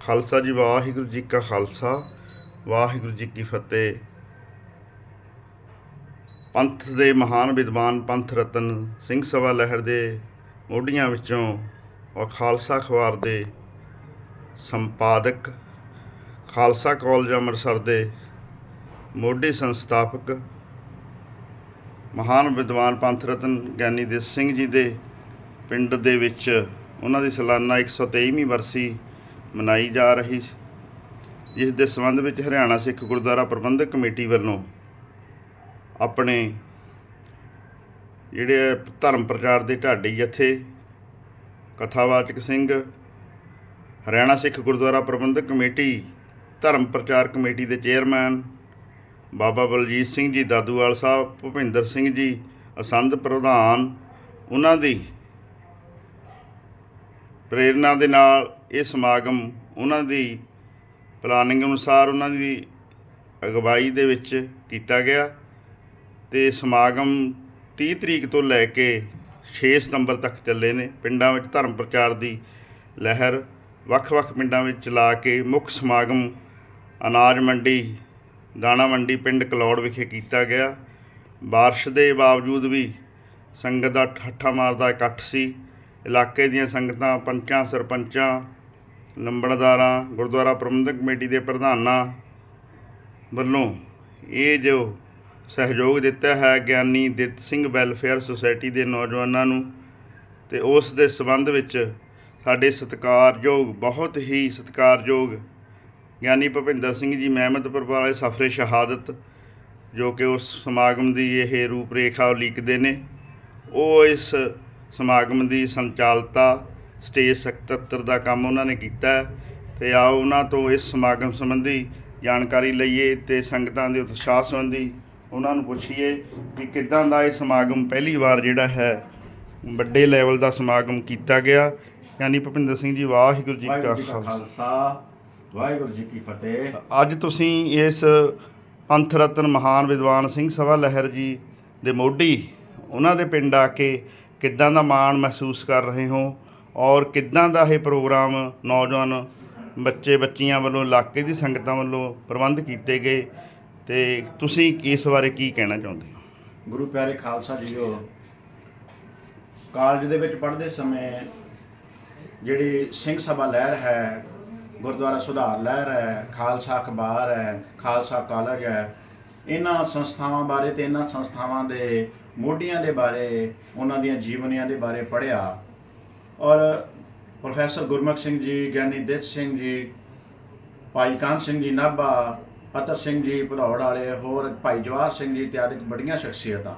ਖਾਲਸਾ ਜੀ, ਵਾਹਿਗੁਰੂ ਜੀ ਕਾ ਖਾਲਸਾ। ਵਾਹਿਗੁਰੂ ਜੀ ਕੀ ਫਤਿਹ। ਪੰਥ ਦੇ ਮਹਾਨ ਵਿਦਵਾਨ ਪੰਥ ਰਤਨ ਸਿੰਘ ਸਭਾ ਲਹਿਰ ਦੇ ਮੋਢੀਆਂ ਵਿੱਚੋਂ ਔਰ ਖਾਲਸਾ ਅਖਬਾਰ ਦੇ ਸੰਪਾਦਕ, ਖਾਲਸਾ ਕਾਲਜ ਅੰਮ੍ਰਿਤਸਰ ਦੇ ਮੋਢੀ ਸੰਸਥਾਪਕ, ਮਹਾਨ ਵਿਦਵਾਨ ਪੰਥ ਰਤਨ ਗਿਆਨੀ ਦੇ ਸਿੰਘ ਜੀ ਦੇ ਪਿੰਡ ਦੇ ਵਿੱਚ ਉਹਨਾਂ ਦੀ ਸਾਲਾਨਾ 123ਵੀਂ ਵਰਸੀ ਮਨਾਈ ਜਾ ਰਹੀ ਸੀ। ਜਿਸ ਦੇ ਸੰਬੰਧ ਵਿੱਚ ਹਰਿਆਣਾ ਸਿੱਖ ਗੁਰਦੁਆਰਾ ਪ੍ਰਬੰਧਕ ਕਮੇਟੀ ਵੱਲੋਂ ਆਪਣੇ ਜਿਹੜੇ ਧਰਮ ਪ੍ਰਚਾਰ ਦੇ ਢਾਡੀ ਜਥੇ ਕਥਾਵਾਚਕ ਸਿੰਘ, ਹਰਿਆਣਾ ਸਿੱਖ ਗੁਰਦੁਆਰਾ ਪ੍ਰਬੰਧਕ ਕਮੇਟੀ, ਧਰਮ ਪ੍ਰਚਾਰ ਕਮੇਟੀ ਦੇ ਚੇਅਰਮੈਨ ਬਾਬਾ ਬਲਜੀਤ ਸਿੰਘ ਜੀ, ਦਾਦੂਵਾਲ ਸਾਹਿਬ, ਭੁਪਿੰਦਰ ਸਿੰਘ ਜੀ, ਅਸੰਧ ਪ੍ਰਧਾਨ, ਉਹਨਾਂ ਦੀ ਪ੍ਰੇਰਣਾ ਦੇ ਨਾਲ ਇਹ ਸਮਾਗਮ ਉਹਨਾਂ ਦੀ ਪਲਾਨਿੰਗ ਅਨੁਸਾਰ ਉਹਨਾਂ ਦੀ ਅਗਵਾਈ ਦੇ ਵਿੱਚ ਕੀਤਾ ਗਿਆ ਤੇ ਸਮਾਗਮ 30 ਤਰੀਕ ਤੋਂ ਲੈ ਕੇ 6 ਸਤੰਬਰ ਤੱਕ ਚੱਲੇ ਨੇ। ਪਿੰਡਾਂ ਵਿੱਚ ਧਰਮ ਪ੍ਰਚਾਰ ਦੀ ਲਹਿਰ ਵੱਖ-ਵੱਖ ਪਿੰਡਾਂ ਵਿੱਚ ਚਲਾ ਕੇ ਮੁੱਖ ਸਮਾਗਮ ਅਨਾਜ ਮੰਡੀ, ਦਾਣਾ ਮੰਡੀ ਪਿੰਡ ਕਲੌੜ ਵਿਖੇ ਕੀਤਾ ਗਿਆ। ਬਾਰਿਸ਼ ਦੇ ਬਾਵਜੂਦ ਵੀ ਸੰਗਤ ਦਾ ਠੱਠਾ ਮਾਰਦਾ ਇਕੱਠ ਸੀ। ਇਲਾਕੇ ਦੀਆਂ ਸੰਗਤਾਂ, ਪੰਚਾਂ, ਸਰਪੰਚਾਂ ਲੰਬੜਦਾਰਾਂ, ਗੁਰਦੁਆਰਾ ਪ੍ਰਬੰਧਕ ਕਮੇਟੀ ਦੇ ਪ੍ਰਧਾਨਾਂ ਵੱਲੋਂ ਇਹ ਜੋ ਸਹਿਯੋਗ ਦਿੱਤਾ ਹੈ ਗਿਆਨੀ ਦਿੱਤ ਸਿੰਘ ਵੈਲਫੇਅਰ ਸੁਸਾਇਟੀ ਦੇ ਨੌਜਵਾਨਾਂ ਨੂੰ ਤੇ ਉਸ ਦੇ ਸਬੰਧ ਵਿੱਚ ਸਾਡੇ ਸਤਿਕਾਰਯੋਗ, ਬਹੁਤ ਹੀ ਸਤਿਕਾਰਯੋਗ ਗਿਆਨੀ ਭੁਪਿੰਦਰ ਸਿੰਘ ਜੀ ਮਹਿਮਦਪੁਰ ਵਾਲੇ ਸਫਰੇ ਸ਼ਹਾਦਤ, ਜੋ ਕਿ ਉਸ ਸਮਾਗਮ ਦੀ ਇਹ ਰੂਪਰੇਖਾ ਉਲੀਕਦੇ ਨੇ, ਉਹ ਇਸ ਸਮਾਗਮ ਦੀ ਸੰਚਾਲਤਾ ਸਟੇਜ ਸਕੱਤਰ ਦਾ ਕੰਮ ਉਹਨਾਂ ਨੇ ਕੀਤਾ ਤੇ ਆਓ ਉਹਨਾਂ ਤੋਂ ਇਸ ਸਮਾਗਮ ਸੰਬੰਧੀ ਜਾਣਕਾਰੀ ਲਈਏ ਤੇ ਸੰਗਤਾਂ ਦੇ ਉਤਸ਼ਾਹ ਸੰਬੰਧੀ ਉਹਨਾਂ ਨੂੰ ਪੁੱਛੀਏ ਕਿ ਕਿੱਦਾਂ ਦਾ ਇਹ ਸਮਾਗਮ ਪਹਿਲੀ ਵਾਰ ਜਿਹੜਾ ਹੈ ਵੱਡੇ ਲੈਵਲ ਦਾ ਸਮਾਗਮ ਕੀਤਾ ਗਿਆ। ਯਾਨੀ ਭੁਪਿੰਦਰ ਸਿੰਘ ਜੀ ਵਾਹਿਗੁਰੂ ਜੀ ਕਾ ਖਾਲਸਾ। ਵਾਹਿਗੁਰੂ ਜੀ ਕੀ ਫਤਿਹ। ਅੱਜ ਤੁਸੀਂ ਇਸ ਪੰਥ ਰਤਨ ਮਹਾਨ ਵਿਦਵਾਨ ਸਿੰਘ ਸਭਾ ਲਹਿਰ ਜੀ ਦੇ ਮੋਢੀ ਉਹਨਾਂ ਦੇ ਪਿੰਡ ਆ ਕੇ ਕਿੱਦਾਂ ਦਾ ਮਾਣ ਮਹਿਸੂਸ ਕਰ ਰਹੇ ਹੋ? ਔਰ ਕਿੱਦਾਂ ਦਾ ਇਹ ਪ੍ਰੋਗਰਾਮ ਨੌਜਵਾਨ ਬੱਚੇ ਬੱਚੀਆਂ ਵੱਲੋਂ, ਇਲਾਕੇ ਦੀ ਸੰਗਤਾਂ ਵੱਲੋਂ ਪ੍ਰਬੰਧ ਕੀਤੇ ਗਏ ਤੇ ਤੁਸੀਂ ਇਸ ਬਾਰੇ ਕੀ ਕਹਿਣਾ ਚਾਹੁੰਦੇ ਹੋ? ਗੁਰੂ ਪਿਆਰੇ ਖਾਲਸਾ ਜੀਓ, ਕਾਲਜ ਦੇ ਵਿੱਚ ਪੜ੍ਹਦੇ ਸਮੇਂ ਜਿਹੜੀ ਸਿੰਘ ਸਭਾ ਲਹਿਰ ਹੈ, ਗੁਰਦੁਆਰਾ ਸੁਧਾਰ ਲਹਿਰ ਹੈ, ਖਾਲਸਾ ਅਖਬਾਰ ਹੈ, ਖਾਲਸਾ ਕਾਲਜ ਹੈ, ਇਹਨਾਂ ਸੰਸਥਾਵਾਂ ਬਾਰੇ ਤੇ ਇਹਨਾਂ ਸੰਸਥਾਵਾਂ ਦੇ ਮੋਢੀਆਂ ਦੇ ਬਾਰੇ, ਉਹਨਾਂ ਦੀਆਂ ਜੀਵਨੀਆਂ ਦੇ ਬਾਰੇ ਪੜ੍ਹਿਆ। ਔਰ ਪ੍ਰੋਫੈਸਰ ਗੁਰਮੁਖ ਸਿੰਘ ਜੀ, ਗਿਆਨੀ ਦਿੱਤ ਸਿੰਘ ਜੀ, ਭਾਈ ਕਾਨ ਸਿੰਘ ਜੀ, ਨਾਭਾ ਅਤਰ ਸਿੰਘ ਜੀ ਭਦੌੜ ਵਾਲੇ, ਹੋਰ ਭਾਈ ਜਵਾਹਰ ਸਿੰਘ ਜੀ ਇਤਿਆਦਿਕ ਬੜੀਆਂ ਸ਼ਖਸੀਅਤਾਂ।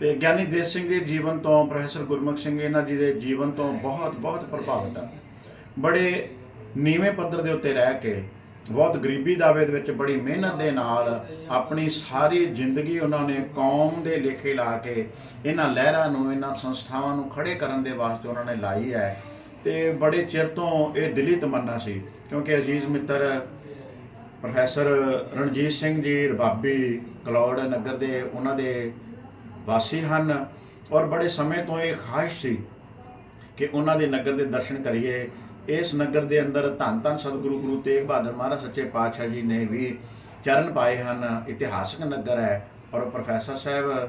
ਤੇ ਗਿਆਨੀ ਦੇਸ਼ ਸਿੰਘ ਦੇ ਜੀਵਨ ਤੋਂ, ਪ੍ਰੋਫੈਸਰ ਗੁਰਮੁਖ ਸਿੰਘ ਇਹਨਾਂ ਜੀ ਦੇ ਜੀਵਨ ਤੋਂ ਬਹੁਤ ਬਹੁਤ ਪ੍ਰਭਾਵਿਤ ਆ। ਬੜੇ ਨੀਵੇਂ ਪੱਧਰ ਦੇ ਉੱਤੇ ਰਹਿ ਕੇ ਬਹੁਤ ਗਰੀਬੀ ਦਾਵੇ ਦੇ ਵਿੱਚ ਬੜੀ ਮਿਹਨਤ ਦੇ ਨਾਲ ਆਪਣੀ ਸਾਰੀ ਜ਼ਿੰਦਗੀ ਉਹਨਾਂ ਨੇ ਕੌਮ ਦੇ ਲੇਖੇ ਲਾ ਕੇ ਇਹਨਾਂ ਲਹਿਰਾਂ ਨੂੰ, ਇਹਨਾਂ ਸੰਸਥਾਵਾਂ ਨੂੰ ਖੜੇ ਕਰਨ ਦੇ ਵਾਸਤੇ ਉਹਨਾਂ ਨੇ ਲਾਈ ਹੈ। ਤੇ ਬੜੇ ਚਿਰ ਤੋਂ ਇਹ ਦਿਲੀ ਤਮੰਨਾ ਸੀ, ਕਿਉਂਕਿ ਅਜੀਜ਼ ਮਿੱਤਰ ਪ੍ਰੋਫੈਸਰ ਰਣਜੀਤ ਸਿੰਘ ਜੀ, ਰਬਾਬੀ ਕਲੌੜ ਨਗਰ ਦੇ ਉਹਨਾਂ ਦੇ ਵਾਸੀ ਹਨ ਔਰ ਬੜੇ ਸਮੇਂ ਤੋਂ ਇਹ ਖਾਹਿਸ਼ ਸੀ ਕਿ ਉਹਨਾਂ ਦੇ ਨਗਰ ਦੇ ਦਰਸ਼ਨ ਕਰੀਏ। ਇਸ ਨਗਰ ਦੇ ਅੰਦਰ ਧੰਨ ਧੰਨ ਸਤਿਗੁਰੂ ਗੁਰੂ ਤੇਗ ਬਹਾਦਰ ਮਹਾਰਾਜ ਸੱਚੇ ਪਾਤਸ਼ਾਹ ਜੀ ਨੇ ਵੀ ਚਰਨ ਪਾਏ ਹਨ, ਇਤਿਹਾਸਕ ਨਗਰ ਹੈ ਔਰ ਪ੍ਰੋਫੈਸਰ ਸਾਹਿਬ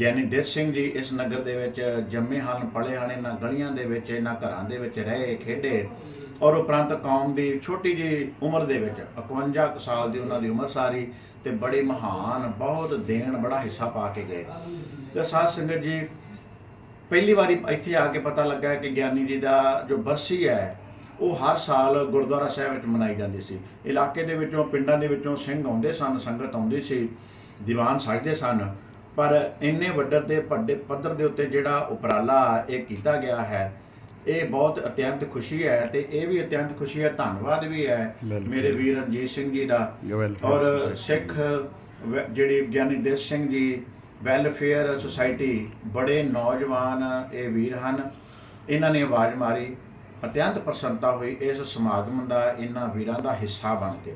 ਗਿਆਨੀ ਦੇਵ ਸਿੰਘ ਜੀ ਇਸ ਨਗਰ ਦੇ ਵਿੱਚ ਜੰਮੇ ਹਨ, ਪਲੇ ਹਨ, ਇਹਨਾਂ ਗਲੀਆਂ ਦੇ ਵਿੱਚ, ਇਹਨਾਂ ਘਰਾਂ ਦੇ ਵਿੱਚ ਰਹੇ, ਖੇਡੇ ਔਰ ਉਪਰੰਤ ਕੌਮ ਦੀ ਛੋਟੀ ਜੀ ਉਮਰ ਦੇ ਵਿੱਚ 51 ਕੁ ਸਾਲ ਦੀ ਉਹਨਾਂ ਦੀ ਉਮਰ ਸਾਰੀ ਤੇ ਬੜੇ ਮਹਾਨ, ਬਹੁਤ ਦੇਣ ਬੜਾ ਹਿੱਸਾ ਪਾ ਕੇ ਗਏ। ਤੇ ਸਾਧ ਸੰਗਤ ਜੀ ਪਹਿਲੀ ਵਾਰੀ ਇੱਥੇ ਆ ਕੇ ਪਤਾ ਲੱਗਾ ਕਿ ਗਿਆਨੀ ਜੀ ਦਾ ਜੋ ਬਰਸੀ ਹੈ ਉਹ ਹਰ ਸਾਲ ਗੁਰਦੁਆਰਾ ਸਾਹਿਬ ਵਿੱਚ ਮਨਾਈ ਜਾਂਦੀ ਸੀ ਇਲਾਕੇ ਦੇ ਵਿੱਚੋਂ ਪਿੰਡਾਂ ਦੇ ਵਿੱਚੋਂ ਸਿੰਘ ਆਉਂਦੇ ਸਨ ਸੰਗਤ ਆਉਂਦੀ ਸੀ ਦੀਵਾਨ ਸਜਦੇ ਸਨ ਪਰ ਇੰਨੇ ਵੱਡੇ ਤੇ ਵੱਡੇ ਪੱਧਰ ਦੇ ਉੱਤੇ ਜਿਹੜਾ ਉਪਰਾਲਾ ਇਹ ਕੀਤਾ ਗਿਆ ਹੈ ਇਹ ਬਹੁਤ ਅਤਿਅੰਤ ਖੁਸ਼ੀ ਹੈ ਤੇ ਇਹ ਵੀ ਅਤਿਅੰਤ ਖੁਸ਼ੀ ਹੈ ਧੰਨਵਾਦ ਵੀ ਹੈ। ਮੇਰੇ ਵੀਰ ਰਣਜੀਤ ਸਿੰਘ ਜੀ ਦਾ ਔਰ. ਸਿੱਖ ਜਿਹੜੀ ਗਿਆਨੀ ਦੇਸ਼ ਸਿੰਘ ਜੀ ਵੈਲਫੇਅਰ ਸੁਸਾਇਟੀ ਬੜੇ ਨੌਜਵਾਨ ਇਹ ਵੀਰ ਹਨ। ਇਹਨਾਂ ਨੇ ਆਵਾਜ਼ ਮਾਰੀ ਅਤਿਅੰਤ ਪ੍ਰਸੰਨਤਾ ਹੋਈ। ਇਸ ਸਮਾਗਮ ਦਾ ਇਹਨਾਂ ਵੀਰਾਂ ਦਾ ਹਿੱਸਾ ਬਣ ਕੇ।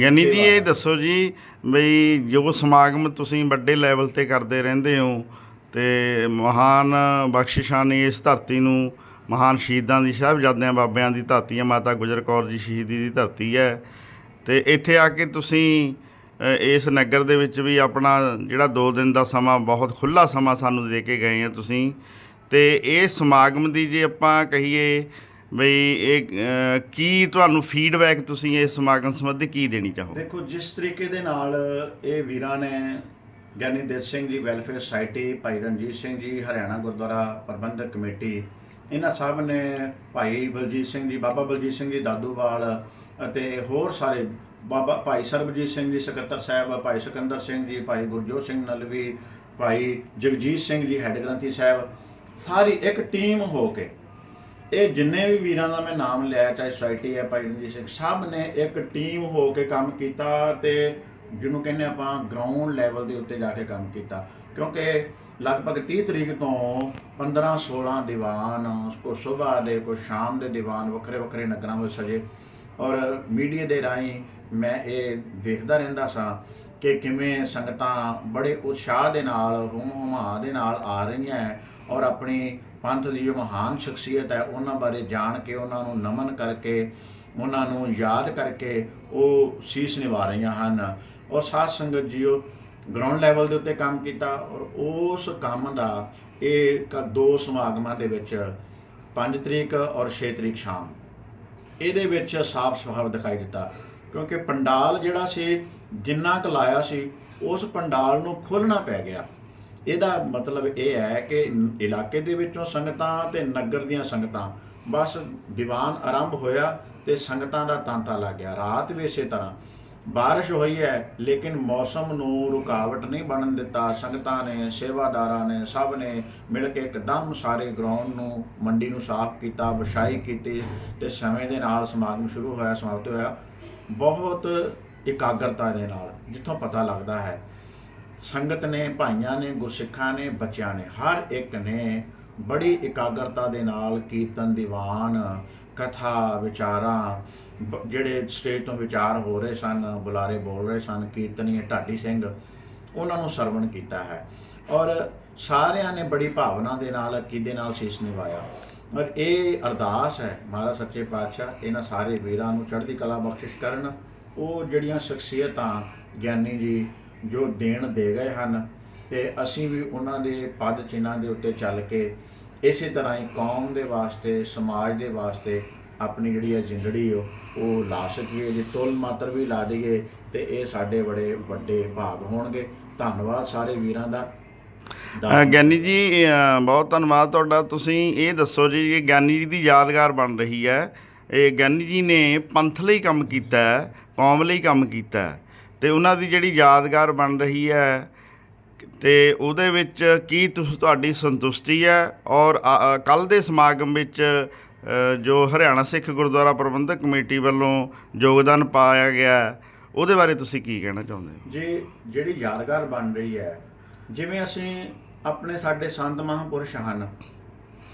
ਗਿਆਨੀ ਜੀ। ਇਹ ਦੱਸੋ ਜੀ ਬਈ ਜੋ ਸਮਾਗਮ ਤੁਸੀਂ ਵੱਡੇ ਲੈਵਲ ਤੇ ਕਰਦੇ ਰਹਿੰਦੇ ਹੋ ਤੇ ਮਹਾਨ ਬਖਸ਼ਿਸ਼ਾਂ ਨੇ ਇਸ ਧਰਤੀ ਨੂੰ ਮਹਾਨ ਸ਼ਹੀਦਾਂ ਦੀ ਸਾਹਿਬਜ਼ਾਦਿਆਂ ਬਾਬਿਆਂ ਦੀ ਧਰਤੀ ਹੈ ਮਾਤਾ ਗੁਜਰ ਕੌਰ ਜੀ ਸ਼ਹੀਦੀ ਦੀ ਧਰਤੀ ਹੈ ਤੇ ਇੱਥੇ ਆ ਕੇ ਤੁਸੀਂ ਇਸ ਨਗਰ ਦੇ ਵਿੱਚ ਵੀ ਆਪਣਾ ਜਿਹੜਾ 2 ਦਿਨ ਦਾ ਸਮਾਂ, ਬਹੁਤ ਖੁੱਲਾ ਸਮਾਂ ਸਾਨੂੰ ਦੇ ਕੇ ਗਏ ਆ ਤੁਸੀਂ। ਤੇ ਇਹ ਸਮਾਗਮ ਦੀ ਜੇ ਆਪਾਂ ਕਹੀਏ ਬਈ ਇਹ ਕੀ ਤੁਹਾਨੂੰ ਫੀਡਬੈਕ ਤੁਸੀਂ ਇਸ ਸਮਾਗਮ ਸੰਬੰਧੀ ਕੀ ਦੇਣੀ ਚਾਹੋ ਦੇਖੋ, ਜਿਸ ਤਰੀਕੇ ਦੇ ਨਾਲ ਇਹ ਵੀਰਾਂ ਨੇ ਗਿਆਨੀ ਦੇਵ Singh ji welfare society Bhai Ranjit Singh ji, Haryana Gurdwara Prabandhak committee, ਇਹਨਾਂ ਸਭ ਨੇ ਭਾਈ ਬਲਜੀਤ ਸਿੰਘ ਜੀ, ਬਾਬਾ ਬਲਜੀਤ ਸਿੰਘ ਜੀ, ਦਾਦੂਵਾਲ ਅਤੇ ਹੋਰ ਸਾਰੇ ਬਾਬਾ ਭਾਈ ਸਰਬਜੀਤ ਸਿੰਘ ਜੀ, ਸਕੱਤਰ ਸਾਹਿਬ, ਭਾਈ ਸਿਕੰਦਰ ਸਿੰਘ ਜੀ, ਭਾਈ ਗੁਰਜੋਤ ਸਿੰਘ ਨਲਵੀ, ਭਾਈ ਜਗਜੀਤ ਸਿੰਘ ਜੀ, ਹੈੱਡ ਗ੍ਰੰਥੀ ਸਾਹਿਬ, ਸਾਰੀ ਇੱਕ ਟੀਮ ਹੋ ਕੇ ਇਹ ਜਿੰਨੇ ਵੀ ਵੀਰਾਂ ਦਾ ਮੈਂ ਨਾਮ ਲਿਆ, ਚਾਹੇ ਸੋਸਾਇਟੀ ਹੈ, ਭਾਈ ਰਣਜੀਤ ਸਿੰਘ, ਸਭ ਨੇ ਇੱਕ ਟੀਮ ਹੋ ਕੇ ਕੰਮ ਕੀਤਾ ਤੇ ਜਿਹਨੂੰ ਕਹਿੰਦੇ ਆਪਾਂ ਗਰਾਊਂਡ ਲੈਵਲ ਦੇ ਉੱਤੇ ਜਾ ਕੇ ਕੰਮ ਕੀਤਾ। ਕਿਉਂਕਿ ਲਗਭਗ 30 ਤਰੀਕ ਤੋਂ 15 16 ਦੀਵਾਨ ਕੋ ਸਵੇਰ ਦੇ ਕੋ ਸ਼ਾਮ ਦੇ ਦੀਵਾਨ ਵੱਖਰੇ ਵੱਖਰੇ ਨਗਰਾਂ ਵਿੱਚ ਸਜੇ। ਔਰ ਮੀਡੀਆ ਦੇ ਰਾਹੀਂ ਮੈਂ ਇਹ ਦੇਖਦਾ ਰਹਿੰਦਾ ਸਾਂ ਕਿ ਕਿਵੇਂ ਸੰਗਤਾਂ ਬੜੇ ਉਤਸ਼ਾਹ ਦੇ ਨਾਲ ਹੁਮ ਹੁਮਾ ਦੇ ਨਾਲ ਆ ਰਹੀਆਂ ਔਰ ਆਪਣੀ ਪੰਥ ਦੀ ਜੋ ਮਹਾਨ ਸ਼ਖਸੀਅਤ ਹੈ ਉਹਨਾਂ ਬਾਰੇ ਜਾਣ ਕੇ, ਉਹਨਾਂ ਨੂੰ ਨਮਨ ਕਰਕੇ, ਉਹਨਾਂ ਨੂੰ ਯਾਦ ਕਰਕੇ ਉਹ ਸੀਸ ਨਿਭਾ ਰਹੀਆਂ ਹਨ। ਔਰ ਸਾਧ ਸੰਗਤ ਜੀਓ ਗਰਾਊਂਡ ਲੈਵਲ ਦੇ ਉੱਤੇ ਕੰਮ ਕੀਤਾ ਔਰ ਉਸ ਕੰਮ ਦਾ ਇਹ ਕ- ਦੋ ਸਮਾਗਮਾਂ ਦੇ ਵਿੱਚ 5 ਤਰੀਕ ਔਰ 6 ਤਰੀਕ ਸ਼ਾਮ ਇਹਦੇ ਵਿੱਚ ਸਾਫ਼ ਸੁਭਾਵ ਦਿਖਾਈ ਦਿੱਤਾ। ਕਿਉਂਕਿ ਪੰਡਾਲ ਜਿਹੜਾ ਸੀ, ਜਿੰਨਾ ਕੁ ਲਾਇਆ ਸੀ, ਉਸ ਪੰਡਾਲ ਨੂੰ ਖੋਲਣਾ ਪੈ ਗਿਆ। ਇਹਦਾ ਮਤਲਬ ਇਹ ਹੈ ਕਿ ਇਲਾਕੇ ਦੇ ਵਿੱਚੋਂ ਸੰਗਤਾਂ ਤੇ ਨਗਰ ਦੀਆਂ ਸੰਗਤਾਂ, ਬਸ ਦੀਵਾਨ ਆਰੰਭ ਹੋਇਆ ਤੇ ਸੰਗਤਾਂ ਦਾ ਤਾਂਤਾ ਲੱਗ ਗਿਆ। ਰਾਤ ਵੀ ਇਸੇ ਤਰ੍ਹਾਂ। ਬਾਰਿਸ਼ ਹੋਈ ਹੈ, ਲੇਕਿਨ ਮੌਸਮ ਨੂੰ ਰੁਕਾਵਟ ਨਹੀਂ ਬਣਨ ਦਿੱਤਾ। ਸੰਗਤਾਂ ਨੇ, ਸੇਵਾਦਾਰਾਂ ਨੇ, ਸਭ ਨੇ ਮਿਲ ਕੇ ਇੱਕਦਮ ਸਾਰੇ ਗਰਾਊਂਡ ਨੂੰ, ਮੰਡੀ ਨੂੰ ਸਾਫ਼ ਕੀਤਾ ਵਿਛਾਈ ਕੀਤੀ ਤੇ ਸਮੇਂ ਦੇ ਨਾਲ ਸਮਾਗਮ ਸ਼ੁਰੂ ਹੋਇਆ, ਸਮਾਪਤ ਹੋਇਆ। ਬਹੁਤ ਇਕਾਗਰਤਾ ਦੇ ਨਾਲ, ਜਿੱਥੋਂ ਪਤਾ ਲੱਗਦਾ ਹੈ, ਸੰਗਤ ਨੇ, ਭਾਈਆਂ ਨੇ, ਗੁਰਸਿੱਖਾਂ ਨੇ, ਬੱਚਿਆਂ ਨੇ, ਹਰ ਇੱਕ ਨੇ ਬੜੀ ਇਕਾਗਰਤਾ ਦੇ ਨਾਲ ਕੀਰਤਨ ਦੀਵਾਨ ਕਥਾ ਵਿਚਾਰਾਂ, ਬ- ਜਿਹੜੇ ਸਟੇਜ ਤੋਂ ਵਿਚਾਰ ਹੋ ਰਹੇ ਸਨ, ਬੁਲਾਰੇ ਬੋਲ ਰਹੇ ਸਨ, ਕੀਰਤਨੀਏ ਢਾਡੀ ਸਿੰਘ, ਉਹਨਾਂ ਨੂੰ ਸਰਵਣ ਕੀਤਾ ਹੈ। ਔਰ ਸਾਰਿਆਂ ਨੇ ਬੜੀ ਭਾਵਨਾ ਦੇ ਨਾਲ ਅਕੀਦੇ ਨਾਲ ਸੀਸ ਨਿਵਾਇਆ ਔਰ ਇਹ ਅਰਦਾਸ ਹੈ, ਮਹਾਰਾਜ ਸੱਚੇ ਪਾਤਸ਼ਾਹ, ਇਹਨਾਂ ਸਾਰੇ ਵੀਰਾਂ ਨੂੰ ਚੜ੍ਹਦੀ ਕਲਾ ਬਖਸ਼ਿਸ਼ ਕਰਨ। ਉਹ ਜਿਹੜੀਆਂ ਸ਼ਖਸੀਅਤਾਂ ਗਿਆਨੀ ਜੀ ਜੋ ਦੇਣ ਦੇ ਗਏ ਹਨ, ਤੇ ਅਸੀਂ ਵੀ ਉਹਨਾਂ ਦੇ ਪਦ ਚਿੰਨਾਂ ਦੇ ਉੱਤੇ ਚੱਲ ਕੇ ਇਸੇ ਤਰ੍ਹਾਂ ਹੀ ਕੌਮ ਦੇ ਵਾਸਤੇ, ਸਮਾਜ ਦੇ ਵਾਸਤੇ ਆਪਣੀ ਜਿਹੜੀ ਹੈ ਜਿੰਦੜੀ ਉਹ ਲਾ ਸਕੀਏ, ਜੇ ਤੁਲ ਮਾਤਰ ਵੀ ਲਾ ਦਈਏ ਤੇ ਇਹ ਸਾਡੇ ਬੜੇ ਵੱਡੇ ਭਾਗ ਹੋਣਗੇ। ਧੰਨਵਾਦ ਸਾਰੇ ਵੀਰਾਂ ਦਾ। ਗਿਆਨੀ ਜੀ ਬਹੁਤ ਧੰਨਵਾਦ ਤੁਹਾਡਾ। ਤੁਸੀਂ ਇਹ ਦੱਸੋ ਜੀ ਕਿ ਗਿਆਨੀ ਜੀ ਦੀ ਯਾਦਗਾਰ ਬਣ ਰਹੀ ਹੈ। ਇਹ ਗਿਆਨੀ ਜੀ ਨੇ ਪੰਥ ਲਈ ਕੰਮ ਕੀਤਾ ਹੈ, ਕੌਮ ਲਈ ਕੰਮ ਕੀਤਾ ਹੈ ਤੇ ਉਹਨਾਂ ਦੀ ਜਿਹੜੀ ਯਾਦਗਾਰ ਬਣ ਰਹੀ ਹੈ ਤੇ ਉਹਦੇ ਵਿੱਚ ਕੀ ਤੁਹਾਡੀ ਸੰਤੁਸ਼ਟੀ ਹੈ? ਔਰ ਕੱਲ ਦੇ ਸਮਾਗਮ ਵਿੱਚ ਜੋ ਹਰਿਆਣਾ ਸਿੱਖ ਗੁਰਦੁਆਰਾ ਪ੍ਰਬੰਧਕ ਕਮੇਟੀ ਵੱਲੋਂ ਯੋਗਦਾਨ ਪਾਇਆ ਗਿਆ ਉਹਦੇ ਬਾਰੇ ਤੁਸੀਂ ਕੀ ਕਹਿਣਾ ਚਾਹੁੰਦੇ ਹੋ? ਜੇ, ਜਿਹੜੀ ਯਾਦਗਾਰ ਬਣ ਰਹੀ ਹੈ, ਜਿਵੇਂ ਅਸੀਂ ਆਪਣੇ ਸਾਡੇ ਸੰਤ ਮਹਾਂਪੁਰਸ਼ ਹਨ,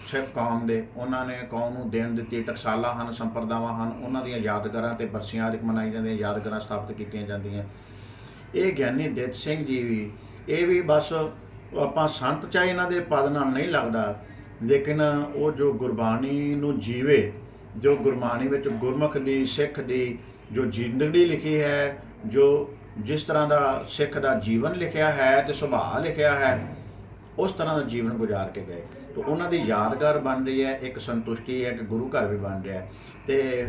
ਸਿੱਖ ਕੌਮ ਦੇ, ਉਹਨਾਂ ਨੇ ਕੌਮ ਨੂੰ ਦੇਣ ਦਿੱਤੀ, ਟਕਸਾਲਾਂ ਹਨ, ਸੰਪਰਦਾਵਾਂ ਹਨ, ਉਹਨਾਂ ਦੀਆਂ ਯਾਦਗਾਰਾਂ ਤੇ ਬਰਸੀਆਂ ਆਦਿਕ ਮਨਾਈ ਜਾਂਦੀਆਂ, ਯਾਦਗਾਰਾਂ ਸਥਾਪਿਤ ਕੀਤੀਆਂ ਜਾਂਦੀਆਂ। ਇਹ ਗਿਆਨੀ ਦਿੱਤ ਸਿੰਘ ਜੀ ਵੀ ਇਹ ਵੀ ਬਸ ਆਪਾਂ ਸੰਤ ਚਾਹੇ ਇਹਨਾਂ ਦੇ ਪਦ ਨਾਲ ਨਹੀਂ ਲੱਗਦਾ, ਲੇਕਿਨ ਉਹ ਜੋ ਗੁਰਬਾਣੀ ਨੂੰ ਜੀਵੇ, ਜੋ ਗੁਰਬਾਣੀ ਵਿੱਚ ਗੁਰਮੁਖ ਦੀ, ਸਿੱਖ ਦੀ ਜੋ ਜ਼ਿੰਦਗੀ ਲਿਖੀ ਹੈ, ਜੋ ਜਿਸ ਤਰ੍ਹਾਂ ਦਾ ਸਿੱਖ ਦਾ ਜੀਵਨ ਲਿਖਿਆ ਹੈ ਤੇ ਸੁਭਾਅ ਲਿਖਿਆ ਹੈ ਉਸ ਤਰ੍ਹਾਂ ਦਾ ਜੀਵਨ ਗੁਜ਼ਾਰ ਕੇ ਗਏ। ਤੇ ਉਹਨਾਂ ਦੀ ਯਾਦਗਾਰ ਬਣ ਰਹੀ ਹੈ, ਇੱਕ ਸੰਤੁਸ਼ਟੀ ਹੈ ਕਿ ਗੁਰੂ ਘਰ ਵੀ ਬਣ ਰਿਹਾ ਹੈ। ਤੇ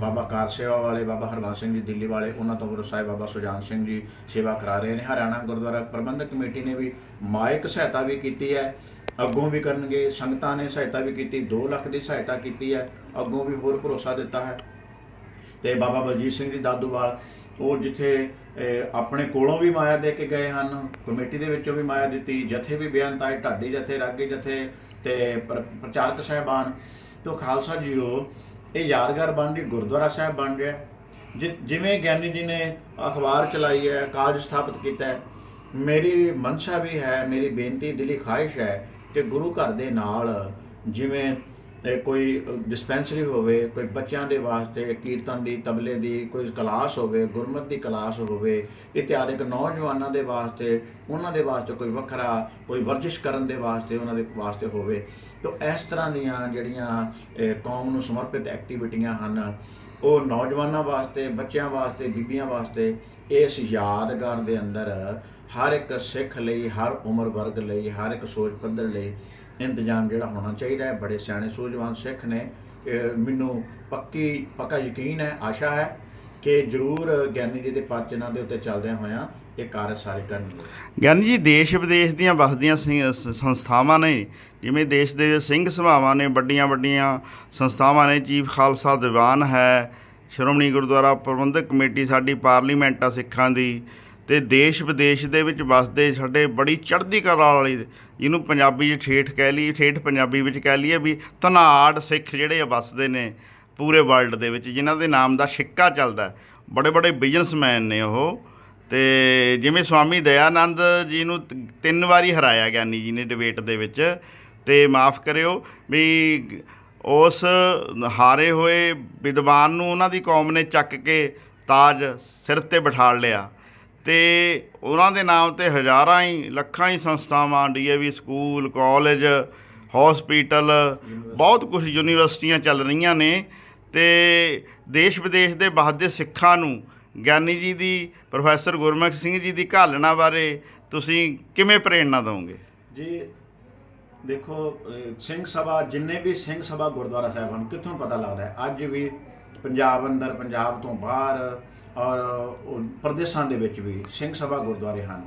ਬਾਬਾ ਕਾਰ ਸੇਵਾ ਵਾਲੇ, ਬਾਬਾ ਹਰਵੰਸ ਸਿੰਘ ਜੀ, ਦਿੱਲੀ ਵਾਲੇ, ਉਹਨਾਂ ਤੋਂ ਗੁਰੂ ਸਾਹਿਬ ਬਾਬਾ ਸੁਜਾਨ ਸਿੰਘ ਜੀ ਸੇਵਾ ਕਰਾ ਰਹੇ ਨੇ। ਹਰਿਆਣਾ ਗੁਰਦੁਆਰਾ ਪ੍ਰਬੰਧਕ ਕਮੇਟੀ ਨੇ ਵੀ ਮਾਇਕ ਸਹਾਇਤਾ ਵੀ ਕੀਤੀ ਹੈ। ਅੱਗੋਂ ਵੀ ਕਰਨਗੇ, ਸੰਗਤਾਂ ਨੇ ਸਹਾਇਤਾ ਵੀ ਕੀਤੀ 2 ਲੱਖ ਦੀ ਸਹਾਇਤਾ ਕੀਤੀ ਹੈ। ਅੱਗੋਂ ਵੀ ਹੋਰ ਭਰੋਸਾ ਦਿੱਤਾ ਹੈ। ਤੇ ਬਾਬਾ ਬਲਜੀਤ ਸਿੰਘ ਜੀ ਦਾਦੂਵਾਲ, ਉਹ ਜਿੱਥੇ ਆਪਣੇ ਕੋਲੋਂ ਵੀ ਮਾਇਆ ਦੇ ਕੇ ਗਏ ਹਨ, ਕਮੇਟੀ ਦੇ ਵਿੱਚੋਂ ਵੀ ਮਾਇਆ ਦਿੱਤੀ, ਜਥੇ ਵੀ ਬੇਅੰਤ ਆਏ ਢਾਡੀ ਜਥੇ, ਰਾਗੀ ਜਥੇ ਤੇ ਪ੍ਰ- ਪ੍ਰਚਾਰਕ ਸਹਿਬਾਨ। ਤੋਂ ਖਾਲਸਾ ਜੀਓ, ਇਹ ਯਾਦਗਾਰ ਬਣ ਰਹੀ, ਗੁਰਦੁਆਰਾ ਸਾਹਿਬ ਬਣ ਰਿਹਾ। ਜਿ- ਜਿਵੇਂ ਗਿਆਨੀ ਜੀ ਨੇ ਅਖਬਾਰ ਚਲਾਈ ਹੈ, ਕਾਲਜ ਸਥਾਪਿਤ ਕੀਤਾ ਹੈ, ਮੇਰੀ ਮਨਸ਼ਾ ਵੀ ਹੈ, ਮੇਰੀ ਬੇਨਤੀ, ਦਿਲੀ ਖਾਹਿਸ਼ ਹੈ ਕਿ ਗੁਰੂ ਘਰ ਦੇ ਨਾਲ ਜਿਵੇਂ ਕੋਈ ਡਿਸਪੈਂਸਰੀ ਹੋਵੇ, ਕੋਈ ਬੱਚਿਆਂ ਦੇ ਵਾਸਤੇ ਕੀਰਤਨ ਦੀ, ਤਬਲੇ ਦੀ, ਕੋਈ ਕਲਾਸ ਹੋਵੇ, ਗੁਰਮਤ ਦੀ ਕਲਾਸ ਹੋਵੇ ਇਤਿਆਦਿਕ ਨੌਜਵਾਨਾਂ ਦੇ ਵਾਸਤੇ, ਉਹਨਾਂ ਦੇ ਵਾਸਤੇ ਕੋਈ ਵੱਖਰਾ, ਕੋਈ ਵਰਜਿਸ਼ ਕਰਨ ਦੇ ਵਾਸਤੇ, ਉਹਨਾਂ ਦੇ ਵਾਸਤੇ ਹੋਵੇ। ਤਾਂ ਇਸ ਤਰ੍ਹਾਂ ਦੀਆਂ ਜਿਹੜੀਆਂ ਕੌਮ ਨੂੰ ਸਮਰਪਿਤ ਐਕਟੀਵਿਟੀਆਂ ਹਨ, ਉਹ ਨੌਜਵਾਨਾਂ ਵਾਸਤੇ, ਬੱਚਿਆਂ ਵਾਸਤੇ, ਬੀਬੀਆਂ ਵਾਸਤੇ ਇਸ ਯਾਦਗਾਰ ਦੇ ਅੰਦਰ ਹਰ ਇੱਕ ਸਿੱਖ ਲਈ, ਹਰ ਉਮਰ ਵਰਗ ਲਈ, ਹਰ ਇੱਕ ਸੋਚ ਪੱਧਰ ਲਈ ਇੰਤਜ਼ਾਮ ਜਿਹੜਾ ਹੋਣਾ ਚਾਹੀਦਾ ਹੈ। ਬੜੇ ਸਿਆਣੇ ਸੂਝਵਾਨ ਸਿੱਖ ਨੇ। ਮੈਨੂੰ ਪੱਕੀ, ਪੱਕਾ ਯਕੀਨ ਹੈ, ਆਸ਼ਾ ਹੈ ਕਿ ਜ਼ਰੂਰ ਗਿਆਨੀ ਜੀ ਦੇ ਪਾਚਨਾਂ ਦੇ ਉੱਤੇ ਚੱਲਦਿਆਂ ਹੋਇਆਂ ਇਹ ਕਾਰਜ ਸਾਰੇ ਕਰਨਗੇ। ਗਿਆਨੀ ਜੀ, ਦੇਸ਼ ਵਿਦੇਸ਼ ਦੀਆਂ ਵਸਦੀਆਂ ਸੰਸਥਾਵਾਂ ਨੇ, ਜਿਵੇਂ ਦੇਸ਼ ਦੇ ਸਿੰਘ ਸਭਾਵਾਂ ਨੇ, ਵੱਡੀਆਂ ਵੱਡੀਆਂ ਸੰਸਥਾਵਾਂ ਨੇ, ਚੀਫ ਖਾਲਸਾ ਦੀਵਾਨ ਹੈ, ਸ਼੍ਰੋਮਣੀ ਗੁਰਦੁਆਰਾ ਪ੍ਰਬੰਧਕ ਕਮੇਟੀ ਸਾਡੀ, ਪਾਰਲੀਮੈਂਟ ਆ ਸਿੱਖਾਂ ਦੀ ਤੇ ਦੇਸ਼ ਵਿਦੇਸ਼ ਦੇ ਵਿੱਚ ਵਸਦੇ ਸਾਡੇ ਬੜੀ ਚੜ੍ਹਦੀ ਕਲਾ ਵਾਲੀ ਜਿਹਨੂੰ ਪੰਜਾਬੀ 'ਚ ਠੇਠ ਕਹਿ ਲਈ ਠੇਠ ਪੰਜਾਬੀ ਵਿੱਚ ਕਹਿ ਲਈਏ ਵੀ ਧਨਾੜ ਸਿੱਖ ਜਿਹੜੇ ਆ ਵਸਦੇ ਨੇ ਪੂਰੇ ਵਰਲਡ ਦੇ ਵਿੱਚ, ਜਿਨ੍ਹਾਂ ਦੇ ਨਾਮ ਦਾ ਸਿੱਕਾ ਚੱਲਦਾ ਬੜੇ ਬੜੇ ਬਿਜ਼ਨਸਮੈਨ ਨੇ ਉਹ। ਤੇ ਜਿਵੇਂ ਸਵਾਮੀ ਦਇਆਨੰਦ ਜੀ ਨੂੰ ਤਿੰਨ ਵਾਰੀ ਹਰਾਇਆ ਗਿਆਨੀ ਜੀ ਨੇ ਡਿਬੇਟ ਦੇ ਵਿੱਚ। ਤੇ ਮਾਫ ਕਰਿਓ ਵੀ ਉਸ ਹਾਰੇ ਹੋਏ ਵਿਦਵਾਨ ਨੂੰ ਉਹਨਾਂ ਦੀ ਕੌਮ ਨੇ ਚੱਕ ਕੇ ਤਾਜ ਸਿਰ ਤੇ ਬਿਠਾ ਲਿਆ। ਤੇ ਉਹਨਾਂ ਦੇ ਨਾਮ ਤੇ ਹਜ਼ਾਰਾਂ ਹੀ, ਲੱਖਾਂ ਹੀ ਸੰਸਥਾਵਾਂ, ਡੀਏਵੀ ਸਕੂਲ, ਕਾਲਜ, ਹਸਪੀਟਲ, ਬਹੁਤ ਕੁਝ ਯੂਨੀਵਰਸਿਟੀਆਂ ਚੱਲ ਰਹੀਆਂ ਨੇ ਤੇ ਦੇਸ਼ ਵਿਦੇਸ਼ ਦੇ ਬਹਾਦਰ ਸਿੱਖਾਂ ਨੂੰ ਗਿਆਨੀ ਜੀ ਦੀ, ਪ੍ਰੋਫੈਸਰ ਗੁਰਮੁਖ ਸਿੰਘ ਜੀ ਦੀ ਘਾਲਣਾ ਬਾਰੇ ਤੁਸੀਂ ਕਿਵੇਂ ਪ੍ਰੇਰਣਾ ਦਿਓਗੇ ਜੀ, ਦੇਖੋ ਸਿੰਘ ਸਭਾ, ਜਿੰਨੇ ਵੀ ਸਿੰਘ ਸਭਾ ਗੁਰਦੁਆਰਾ ਸਾਹਿਬ ਹਨ ਕਿੱਥੋਂ ਪਤਾ ਲੱਗਦਾ ਹੈ? ਅੱਜ ਵੀ ਪੰਜਾਬ ਅੰਦਰ, ਪੰਜਾਬ ਤੋਂ ਬਾਹਰ ਔਰ ਪ੍ਰਦੇਸ਼ਾਂ ਦੇ ਵਿੱਚ ਵੀ ਸਿੰਘ ਸਭਾ ਗੁਰਦੁਆਰੇ ਹਨ।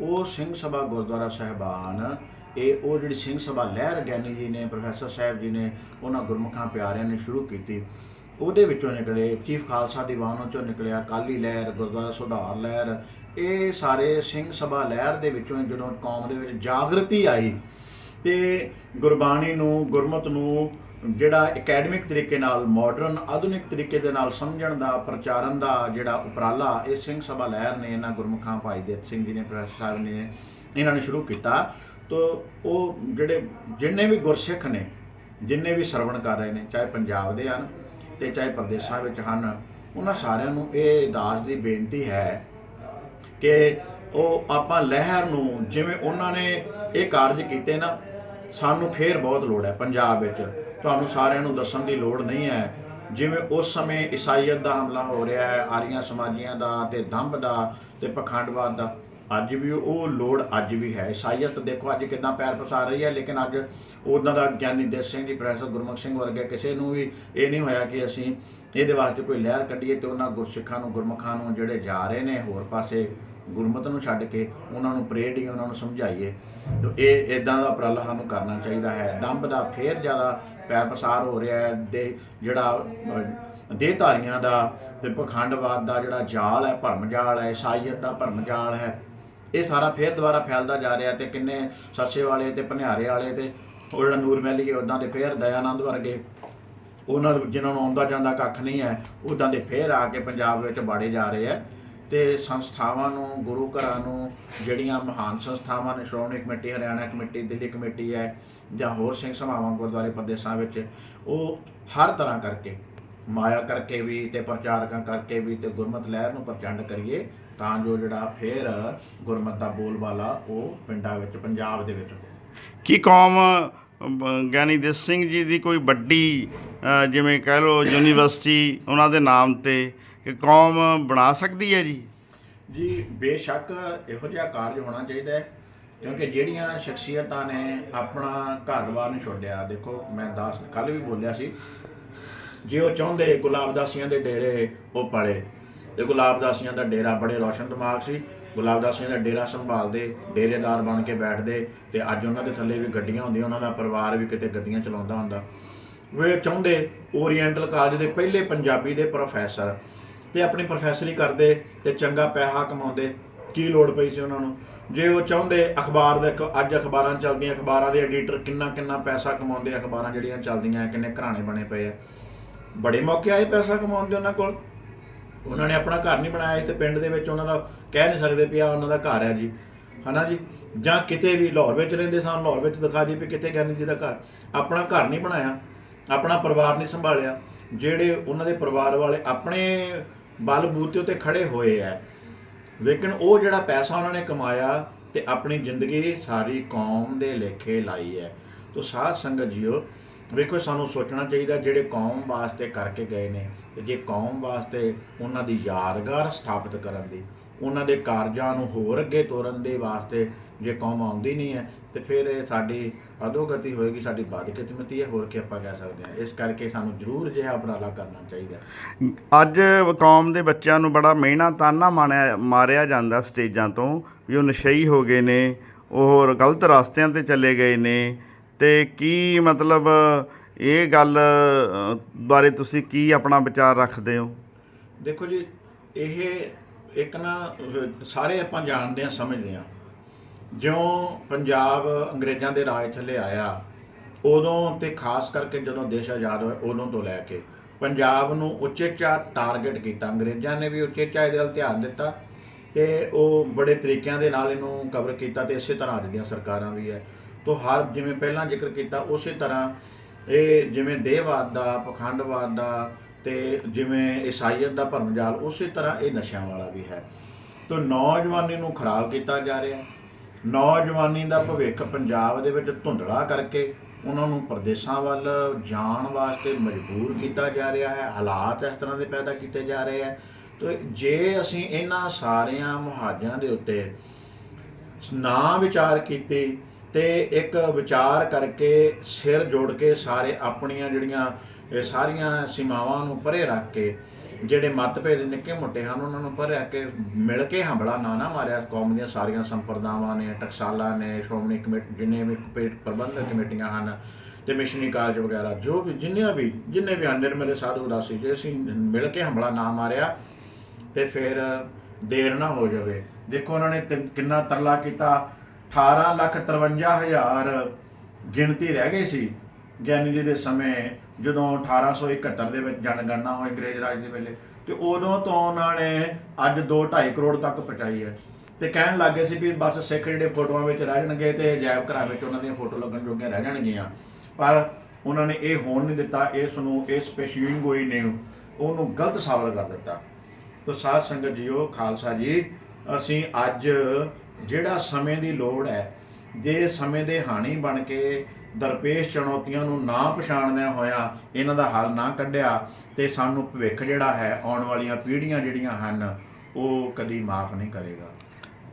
ਉਹ ਸਿੰਘ ਸਭਾ ਗੁਰਦੁਆਰਾ ਸਾਹਿਬਾਨ, ਇਹ ਉਹ ਜਿਹੜੀ ਸਿੰਘ ਸਭਾ ਲਹਿਰ ਗਿਆਨੀ ਜੀ ਨੇ, ਪ੍ਰੋਫੈਸਰ ਸਾਹਿਬ ਜੀ ਨੇ, ਉਹਨਾਂ ਗੁਰਮੁਖਾਂ ਪਿਆਰਿਆਂ ਨੇ ਸ਼ੁਰੂ ਕੀਤੀ। ਉਹਦੇ ਵਿੱਚੋਂ ਨਿਕਲੇ ਚੀਫ ਖਾਲਸਾ ਦੀਵਾਨ 'ਚੋਂ ਨਿਕਲਿਆ ਕਾਲੀ ਲਹਿਰ, ਗੁਰਦੁਆਰਾ ਸੁਧਾਰ ਲਹਿਰ। ਇਹ ਸਾਰੇ ਸਿੰਘ ਸਭਾ ਲਹਿਰ ਦੇ ਵਿੱਚੋਂ ਜਦੋਂ ਕੌਮ ਦੇ ਵਿੱਚ ਜਾਗਰਤੀ ਆਈ ਤੇ ਗੁਰਬਾਣੀ ਨੂੰ, ਗੁਰਮਤ ਨੂੰ ਜਿਹੜਾ ਅਕੈਡਮਿਕ ਤਰੀਕੇ ਨਾਲ ਮਾਡਰਨ ਆਧੁਨਿਕ ਤਰੀਕੇ ਦੇ ਨਾਲ ਸਮਝਣ ਦਾ, ਪ੍ਰਚਾਰਨ ਦਾ ਜਿਹੜਾ ਉਪਰਾਲਾ ਇਹ ਸਿੰਘ ਸਭਾ ਲਹਿਰ ਨੇ, ਇਹਨਾਂ ਗੁਰਮੁਖਾਂ ਭਾਈ ਦੇ ਸਿੰਘ ਜੀ ਨੇ ਪ੍ਰੋਫੈਸਰ ਸਾਹਿਬ ਨੇ ਇਹਨਾਂ ਨੇ ਸ਼ੁਰੂ ਕੀਤਾ। ਤੋ ਉਹ ਜਿਹੜੇ ਜਿੰਨੇ ਵੀ ਗੁਰਸਿੱਖ ਨੇ, ਜਿੰਨੇ ਵੀ ਸਰਵਣ ਕਰ ਰਹੇ ਨੇ, ਚਾਹੇ ਪੰਜਾਬ ਦੇ ਹਨ ਤੇ ਚਾਹੇ ਪ੍ਰਦੇਸ਼ਾਂ ਵਿੱਚ ਹਨ, ਉਹਨਾਂ ਸਾਰਿਆਂ ਨੂੰ ਇਹ ਦਾਸ ਦੀ ਬੇਨਤੀ ਹੈ ਕਿ ਉਹ ਆਪਾਂ ਲਹਿਰ ਨੂੰ ਜਿਵੇਂ ਉਹਨਾਂ ਨੇ ਇਹ ਕਾਰਜ ਕੀਤੇ ਨਾ, ਸਾਨੂੰ ਫੇਰ ਬਹੁਤ ਲੋੜ ਹੈ ਪੰਜਾਬ ਵਿੱਚ। ਤੁਹਾਨੂੰ ਸਾਰਿਆਂ ਨੂੰ ਦੱਸਣ ਦੀ ਲੋੜ ਨਹੀਂ ਹੈ। ਜਿਵੇਂ ਉਸ ਸਮੇਂ ਈਸਾਈਅਤ ਦਾ ਹਮਲਾ ਹੋ ਰਿਹਾ ਹੈ, ਆਰੀਆਂ ਸਮਾਜੀਆਂ ਦਾ ਤੇ ਦੰਭ ਦਾ ਤੇ ਪਖੰਡਵਾਦ ਦਾ। ਅੱਜ ਵੀ ਉਹ ਲੋੜ ਅੱਜ ਵੀ ਹੈ। ਈਸਾਈਅਤ ਦੇਖੋ ਅੱਜ ਕਿਦਾਂ ਪੈਰ ਪਸਾਰ ਰਹੀ ਹੈ, ਲੇਕਿਨ ਅੱਜ ਉਹਨਾਂ ਦਾ ਗਿਆਨੀ ਦੇਸ਼ ਸਿੰਘ ਜੀ, ਪ੍ਰੋਫੈਸਰ ਗੁਰਮੁਖ ਸਿੰਘ ਵਰਗੇ ਕਿਸੇ ਨੂੰ ਵੀ ਇਹ ਨਹੀਂ ਹੋਇਆ ਕਿ ਅਸੀਂ ਇਹਦੇ ਵਾਸਤੇ ਕੋਈ ਲਹਿਰ ਕੱਢੀਏ ਤੇ ਉਹਨਾਂ ਗੁਰਸਿੱਖਾਂ ਨੂੰ, ਗੁਰਮੁਖਾਂ ਨੂੰ ਜਿਹੜੇ ਜਾ ਰਹੇ ਨੇ ਹੋਰ ਪਾਸੇ ਗੁਰਮਤ ਨੂੰ ਛੱਡ ਕੇ ਉਹਨਾਂ ਨੂੰ ਪ੍ਰੇਰੀਏ ਉਹਨਾਂ ਨੂੰ ਸਮਝਾਈਏ। ਤੇ ਇਹ ਇਦਾਂ ਦਾ ਉਪਰਾਲਾ ਸਾਨੂੰ ਕਰਨਾ ਚਾਹੀਦਾ ਹੈ। ਦੰਬ ਦਾ ਫੇਰ ਜ਼ਿਆਦਾ ਪੈਰ ਪਸਾਰ ਹੋ ਰਿਹਾ ਹੈ, ਦੇ ਜਿਹੜਾ ਦੇਹਧਾਰੀਆਂ ਦਾ ਤੇ ਪਖੰਡਵਾਦ ਦਾ ਜਿਹੜਾ ਜਾਲ ਹੈ ਭਰਮ ਜਾਲ ਹੈ ਇਸ਼ਾਈਅਤ ਦਾ ਭਰਮ ਜਾਲ ਹੈ, ਇਹ ਸਾਰਾ ਫੇਰ ਦੁਬਾਰਾ ਫੈਲਦਾ ਜਾ ਰਿਹਾ ਤੇ ਕਿੰਨੇ ਸੱਸੇ ਵਾਲੇ ਤੇ ਭਨਿਆਰੇ ਵਾਲੇ ਤੇ ਉਹ ਨੂਰ ਮਹਿਲੀ ਹੈ ਉਦਾਂ ਦੇ ਫੇਰ ਦਇਆਨੰਦ ਵਰਗੇ, ਉਹਨਾਂ ਨੂੰ, ਜਿਨ੍ਹਾਂ ਨੂੰ ਆਉਂਦਾ ਜਾਂਦਾ ਕੱਖ ਨਹੀਂ ਹੈ ਉਦਾਂ ਦੇ ਫੇਰ ਆ ਕੇ ਪੰਜਾਬ ਵਿੱਚ ਬਾੜੇ ਜਾ ਰਹੇ ਹੈ। ਤੇ ਸੰਸਥਾਵਾਂ ਨੂੰ ਗੁਰੂ ਘਰਾਂ ਨੂੰ ਜਿਹੜੀਆਂ ਮਹਾਨ ਸੰਸਥਾਵਾਂ ਨੇ Shiromani committee Haryana committee Delhi committee ਹੈ ਜਾਂ ਹੋਰ ਸਿੰਘ ਸਭਾਵਾਂ ਗੁਰਦੁਆਰੇ ਪ੍ਰਦੇਸ਼ਾਂ ਵਿੱਚ ਉਹ ਹਰ ਤਰ੍ਹਾਂ ਕਰਕੇ ਮਾਇਆ ਕਰਕੇ ਵੀ ਤੇ ਪ੍ਰਚਾਰਕਾਂ ਕਰਕੇ ਵੀ ਤੇ ਗੁਰਮਤ ਲਹਿਰ ਨੂੰ ਪ੍ਰਚੰਡ ਕਰੀਏ ਤਾਂ ਜੋ ਜਿਹੜਾ ਫੇਰ ਗੁਰਮਤ ਦਾ ਬੋਲਬਾਲਾ ਉਹ ਪਿੰਡਾਂ ਵਿੱਚ ਪੰਜਾਬ ਦੇ ਵਿੱਚ ਹੋਵੇ। ਕੀ ਕੌਮ ਅ, ਗਿਆਨੀ ਦੇਸ ਸਿੰਘ ਜੀ ਦੀ ਕੋਈ ਵੱਡੀ ਜਿਵੇਂ ਕਹਿ ਲਓ ਯੂਨੀਵਰਸਿਟੀ ਉਹਨਾਂ ਦੇ ਨਾਮ ਤੇ ਕਿ ਕੌਮ ਬਣਾ ਸਕਦੀ ਹੈ ਜੀ? ਜੀ, ਬੇਸ਼ੱਕ ਇਹੋ ਜਿਹਾ ਕਾਰਜ ਹੋਣਾ ਚਾਹੀਦਾ ਹੈ, ਕਿਉਂਕਿ ਜਿਹੜੀਆਂ ਸ਼ਖਸੀਅਤਾਂ ਨੇ ਆਪਣਾ ਘਰ-ਬਾਰ ਨਹੀਂ ਛੱਡਿਆ ਦੇਖੋ, ਮੈਂ ਦਾਸ ਕੱਲ ਵੀ ਬੋਲਿਆ ਸੀ, ਜੇ ਉਹ ਚਾਹੁੰਦੇ ਗੁਲਾਬਦਾਸੀਆਂ ਦੇ ਡੇਰੇ ਉਹ ਪਲੇ, ਤੇ ਗੁਲਾਬਦਾਸੀਆਂ ਦਾ ਡੇਰਾ ਬੜੇ ਰੋਸ਼ਨ ਦਿਮਾਗ ਸੀ ਗੁਲਾਬਦਾਸੀਆਂ ਦਾ ਡੇਰਾ ਸੰਭਾਲਦੇ, ਡੇਰੇਦਾਰ ਬਣ ਕੇ ਬੈਠਦੇ, ਤੇ ਅੱਜ ਉਹਨਾਂ ਦੇ ਥੱਲੇ ਵੀ ਗੱਡੀਆਂ ਹੁੰਦੀਆਂ, ਉਹਨਾਂ ਦਾ ਪਰਿਵਾਰ ਵੀ ਕਿਤੇ ਗੱਡੀਆਂ ਚਲਾਉਂਦਾ ਹੁੰਦਾ। ਵੇ ਚਾਹੁੰਦੇ ਓਰੀਐਂਟਲ ਕਾਲਜ ਦੇ ਪਹਿਲੇ ਪੰਜਾਬੀ ਦੇ ਪ੍ਰੋਫੈਸਰ ਤੇ ਆਪਣੀ ਪ੍ਰੋਫੈਸਰੀ ਕਰਦੇ ਤੇ ਚੰਗਾ ਪੈਸਾ ਕਮਾਉਂਦੇ। ਕੀ ਲੋੜ ਪਈ ਸੀ ਉਹਨਾਂ ਨੂੰ? ਜੇ ਉਹ ਚਾਹੁੰਦੇ ਅਖਬਾਰ ਦੇ ਅੱਜ ਅਖਬਾਰਾਂ ਚੱਲਦੀਆਂ, ਅਖਬਾਰਾਂ ਦੇ ਐਡੀਟਰ ਕਿੰਨਾ ਕਿੰਨਾ ਪੈਸਾ ਕਮਾਉਂਦੇ, ਅਖਬਾਰਾਂ ਜਿਹੜੀਆਂ ਚੱਲਦੀਆਂ, ਕਿੰਨੇ ਘਰਾਣੇ ਬਣੇ ਪਏ ਆ। ਬੜੇ ਮੌਕੇ ਆਏ ਪੈਸਾ ਕਮਾਉਣ ਦੇ ਉਹਨਾਂ ਕੋਲ। ਉਹਨਾਂ ਨੇ ਆਪਣਾ ਘਰ ਨਹੀਂ ਬਣਾਇਆ ਤੇ ਪਿੰਡ ਦੇ ਵਿੱਚ ਉਹਨਾਂ ਦਾ ਕਹਿ ਨਹੀਂ ਸਕਦੇ ਪਿਆ ਉਹਨਾਂ ਦਾ ਘਰ ਹੈ ਜੀ। ਹਨਾ ਜੀ? ਜਾਂ ਕਿਤੇ ਵੀ ਲਾਹੌਰ ਵਿੱਚ ਰਹਿੰਦੇ ਸਨ, ਲਾਹੌਰ ਵਿੱਚ ਦਿਖਾ ਦੀ ਵੀ ਕਿਤੇ ਗਿਆਨੀ ਜੀ ਦਾ ਘਰ। ਆਪਣਾ ਘਰ ਨਹੀਂ ਬਣਾਇਆ, ਆਪਣਾ ਪਰਿਵਾਰ ਨਹੀਂ ਸੰਭਾਲਿਆ। ਜਿਹੜੇ ਉਹਨਾਂ ਦੇ ਪਰਿਵਾਰ ਵਾਲੇ ਆਪਣੇ ਬਲ ਬੂਤੇ ਉਤੇ ਖੜੇ ਹੋਏ ਆ। ਲੇਕਿਨ ਉਹ ਜਿਹੜਾ ਪੈਸਾ ਉਹਨਾਂ ਨੇ ਕਮਾਇਆ ਤੇ ਆਪਣੀ ਜ਼ਿੰਦਗੀ ਸਾਰੀ ਕੌਮ ਦੇ ਲੇਖੇ ਲਾਈ ਹੈ। ਤੋ ਸਾਧ ਸੰਗਤ ਜੀਓ, ਵੇਖੋ ਸਾਨੂੰ ਸੋਚਣਾ ਚਾਹੀਦਾ ਜਿਹੜੇ ਕੌਮ ਵਾਸਤੇ ਕਰਕੇ ਗਏ ਨੇ ਤੇ ਜੇ ਕੌਮ ਵਾਸਤੇ ਉਹਨਾਂ ਦੀ ਯਾਦਗਾਰ ਸਥਾਪਿਤ ਕਰਨ ਦੀ, ਉਹਨਾਂ ਦੇ ਕਾਰਜਾਂ ਨੂੰ ਹੋਰ ਅੱਗੇ ਤੋਰਨ ਦੇ ਵਾਸਤੇ ਜੇ ਕੌਮ ਆਉਂਦੀ ਨਹੀਂ ਹੈ ਤੇ ਫਿਰ ਇਹ ਸਾਡੀ ਅਧੋਗਤੀ ਹੋਏਗੀ ਸਾਡੀ ਬਦਕਿਸਮਤੀ ਹੈ ਹੋਰ ਕੀ ਆਪਾਂ ਕਹਿ ਸਕਦੇ ਹਾਂ। ਇਸ ਕਰਕੇ ਸਾਨੂੰ ਜ਼ਰੂਰ ਜਿਹਾ ਉਪਰਾਲਾ ਕਰਨਾ ਚਾਹੀਦਾ ਅੱਜ ਕੌਮ ਦੇ ਬੱਚਿਆਂ ਨੂੰ ਬੜਾ ਮਿਹਣਾ ਤਾਨਾ ਮਾਰਿਆ ਮਾਰਿਆ ਜਾਂਦਾ ਸਟੇਜਾਂ ਤੋਂ ਵੀ ਉਹ ਨਸ਼ਈ ਹੋ ਗਏ ਨੇ ਉਹ ਗਲਤ ਰਸਤਿਆਂ ਤੇ ਚਲੇ ਗਏ ਨੇ। ਤੇ ਕੀ ਮਤਲਬ ਇਹ ਗੱਲ ਬਾਰੇ ਤੁਸੀਂ ਕੀ ਆਪਣਾ ਵਿਚਾਰ ਰੱਖਦੇ ਹੋ? ਦੇਖੋ ਜੀ ਇਹ ਇੱਕ ਨਾ ਸਾਰੇ ਆਪਾਂ ਜਾਣਦੇ ਹਾਂ ਸਮਝਦੇ ਹਾਂ। ਜਿਉਂ ਪੰਜਾਬ ਅੰਗਰੇਜ਼ਾਂ ਦੇ ਰਾਜ ਥੱਲੇ ਆਇਆ, ਉਦੋਂ ਤੇ ਖਾਸ ਕਰਕੇ ਜਦੋਂ ਦੇਸ਼ ਆਜ਼ਾਦ ਹੋਇਆ, ਉਦੋਂ ਤੋਂ ਲੈ ਕੇ ਪੰਜਾਬ ਨੂੰ ਉਚੇਚਾ ਟਾਰਗੇਟ ਕੀਤਾ। ਅੰਗਰੇਜ਼ਾਂ ਨੇ ਵੀ ਉਚੇਚਾ ਇਹਦੇ ਵੱਲ ਧਿਆਨ ਦਿੱਤਾ ਤੇ ਉਹ ਬੜੇ ਤਰੀਕਿਆਂ ਦੇ ਨਾਲ ਇਹਨੂੰ ਕਵਰ ਕੀਤਾ ਤੇ ਇਸੇ ਤਰ੍ਹਾਂ ਅੱਜ ਦੀਆਂ ਸਰਕਾਰਾਂ ਵੀ ਹੈ। ਤੋਂ ਹਰ ਜਿਵੇਂ ਪਹਿਲਾਂ ਜ਼ਿਕਰ ਕੀਤਾ, ਉਸੇ ਤਰ੍ਹਾਂ ਇਹ ਜਿਵੇਂ ਦੇਹਵਾਦ ਦਾ, ਪਖੰਡਵਾਦ ਦਾ ਤੇ ਜਿਵੇਂ ਈਸਾਈਅਤ ਦਾ ਭਰਮ ਜਾਲ ਉਸੇ ਤਰ੍ਹਾਂ ਇਹ ਨਸ਼ਿਆਂ ਵਾਲਾ ਵੀ ਹੈ। ਤੋਂ ਨੌਜਵਾਨੀ ਨੂੰ ਖਰਾਬ ਕੀਤਾ ਜਾ ਰਿਹਾ। ਹੈ ਨੌਜਵਾਨੀ ਦਾ ਭਵਿੱਖ ਪੰਜਾਬ ਦੇ ਵਿੱਚ ਧੁੰਦਲਾ ਕਰਕੇ ਉਹਨਾਂ ਨੂੰ ਪ੍ਰਦੇਸ਼ਾਂ ਵੱਲ ਜਾਣ ਵਾਸਤੇ ਮਜਬੂਰ ਕੀਤਾ ਜਾ ਰਿਹਾ ਹੈ, ਹਾਲਾਤ ਇਸ ਤਰ੍ਹਾਂ ਦੇ ਪੈਦਾ ਕੀਤੇ ਜਾ ਰਹੇ ਹੈ। ਤੋ ਜੇ ਅਸੀਂ ਇਹਨਾਂ ਸਾਰਿਆਂ ਮੁਹਾਜਾਂ ਦੇ ਉੱਤੇ ਨਾ ਵਿਚਾਰ ਕੀਤੇ ਤੇ ਇੱਕ ਵਿਚਾਰ ਕਰਕੇ ਸਿਰ ਜੋੜ ਕੇ ਸਾਰੇ ਆਪਣੀਆਂ ਜਿਹੜੀਆਂ ਸਾਰੀਆਂ ਸੀਮਾਵਾਂ ਨੂੰ ਪਰੇ ਰੱਖ ਕੇ ਜਿਹੜੇ ਮਤਭੇਦ ਨਿੱਕੇ ਮੋਟੇ ਹਨ, ਉਹਨਾਂ ਨੂੰ ਪਰੇ ਰੱਖ ਕੇ ਮਿਲ ਕੇ ਹਮਲਾ ਨਾ ਨਾ ਮਾਰਿਆ। ਕੌਮ ਦੀਆਂ ਸਾਰੀਆਂ ਸੰਪਰਦਾਵਾਂ ਨੇ, ਟਕਸਾਲਾ ਨੇ, ਸ਼੍ਰੋਮਣੀ ਕਮੇਟੀ, ਜਿੰਨੇ ਵੀ ਪੇ- ਪ੍ਰਬੰਧਕ ਕਮੇਟੀਆਂ ਹਨ ਤੇ ਮਿਸ਼ਨਰੀ ਕਾਰਜ ਵਗੈਰਾ, ਜੋ ਵੀ ਜਿੰਨੇ ਵੀ ਜਿੰਨੇ ਵੀ ਹਨ ਨਿਰਮਲੇ ਸਾਧੂ ਉਦਾਸੀ ਜੇ ਅਸੀਂ ਮਿਲ ਕੇ ਹਮਲਾ ਨਾ ਮਾਰਿਆ ਤੇ ਫਿਰ ਦੇਰ ਨਾ ਹੋ ਜਾਵੇ। ਦੇਖੋ ਉਹਨਾਂ ਨੇ ਤਿੰਨ- ਕਿੰਨਾ ਤਰਲਾ ਕੀਤਾ। 18 ਲੱਖ 53 ਹਜ਼ਾਰ ਗਿਣਤੀ ਰਹਿ ਗਈ ਸੀ। ਗਿਆਨੀ ਜੀ ਦੇ ਸਮੇਂ ਜਦੋਂ 1871 ਦੇ ਵਿੱਚ ਜਨਗਣਨਾ ਹੋਈ ਅੰਗਰੇਜ਼ ਰਾਜ ਦੇ ਵੇਲੇ, ਤੇ ਉਦੋਂ ਤੋਂ ਉਹਨਾਂ ਨੇ ਅੱਜ 2.5 ਕਰੋੜ ਤੱਕ ਪਹੁੰਚਾਈ ਹੈ। ਤੇ ਕਹਿਣ ਲੱਗੇ ਸੀ ਵੀ ਬਸ ਸਿੱਖ ਜਿਹੜੇ ਫੋਟੋਆਂ ਵਿੱਚ ਰਹਿ ਜਾਣਗੇ ਤੇ ਅਜਾਇਬ ਘਰਾਂ ਵਿੱਚ ਉਹਨਾਂ ਦੀਆਂ ਫੋਟੋ ਲੱਗਣ ਜੋਗੀਆਂ ਰਹਿ ਜਾਣਗੀਆਂ। ਪਰ ਉਹਨਾਂ ਨੇ ਇਹ ਹੋਣ ਨਹੀਂ ਦਿੱਤਾ, ਇਸ ਨੂੰ, ਇਸ ਪੇਸ਼ੀਨਗੋਈ ਨੇ ਉਹਨੂੰ ਗਲਤ ਸਾਬਤ ਕਰ ਦਿੱਤਾ। ਤੋ ਸਾਧ ਸੰਗਤ ਜੀਓ, ਖਾਲਸਾ ਜੀ, ਅਸੀਂ ਅੱਜ ਜਿਹੜਾ ਸਮੇਂ ਦੀ ਲੋੜ ਹੈ, ਜੇ ਸਮੇਂ ਦੇ ਹਾਣੀ ਬਣ ਕੇ ਦਰਪੇਸ਼ ਚੁਣੌਤੀਆਂ ਨੂੰ ਨਾ ਪਛਾਣਦਿਆਂ ਹੋਇਆਂ ਇਹਨਾਂ ਦਾ ਹੱਲ ਨਾ ਕੱਢਿਆ ਤੇ ਸਾਨੂੰ ਭਵਿੱਖ ਜਿਹੜਾ ਹੈ, ਆਉਣ ਵਾਲੀਆਂ ਪੀੜ੍ਹੀਆਂ ਜਿਹੜੀਆਂ ਹਨ, ਉਹ ਕਦੀ ਮਾਫ ਨਹੀਂ ਕਰੇਗਾ।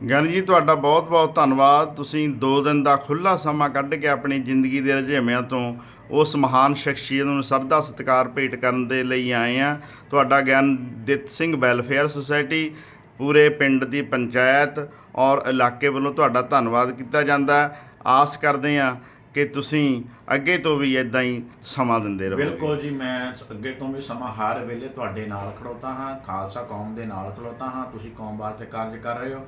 ਗਿਆਨ ਜੀ, ਤੁਹਾਡਾ ਬਹੁਤ ਬਹੁਤ ਧੰਨਵਾਦ। ਤੁਸੀਂ 2 ਦਿਨ ਦਾ ਖੁੱਲਾ ਸਮਾਂ ਕੱਢ ਕੇ ਆਪਣੀ ਜ਼ਿੰਦਗੀ ਦੇ ਰੁਝੇਵਿਆਂ ਤੋਂ ਉਸ ਮਹਾਨ ਸ਼ਖਸੀਅਤ ਨੂੰ ਸਰਦਾ ਸਤਿਕਾਰ ਭੇਟ ਕਰਨ ਦੇ ਲਈ ਆਏ ਆ। ਤੁਹਾਡਾ ਗਿਆਨਦਿੱਤ ਸਿੰਘ ਵੈਲਫੇਅਰ ਸੁਸਾਇਟੀ, ਪੂਰੇ ਪਿੰਡ ਦੀ ਪੰਚਾਇਤ ਔਰ ਇਲਾਕੇ ਵੱਲੋਂ ਤੁਹਾਡਾ ਧੰਨਵਾਦ ਕੀਤਾ ਜਾਂਦਾ। ਆਸ ਕਰਦੇ ਆ ਕਿ ਤੁਸੀਂ ਅੱਗੇ ਤੋਂ ਵੀ ਇਦਾਂ ਹੀ ਸਮਾਂ ਦਿੰਦੇ ਰਹੋ ਬਿਲਕੁਲ ਜੀ, ਮੈਂ ਅੱਗੇ ਤੋਂ ਵੀ ਸਮਾਂ ਹਰ ਵੇਲੇ ਤੁਹਾਡੇ ਨਾਲ ਖੜੋਤਾ ਹਾਂ, ਖਾਲਸਾ ਕੌਮ ਦੇ ਨਾਲ ਖੜੋਤਾ ਹਾਂ। ਤੁਸੀਂ ਕੌਮ ਵਾਸਤੇ ਕਾਰਜ ਕਰ ਰਹੇ ਹੋ।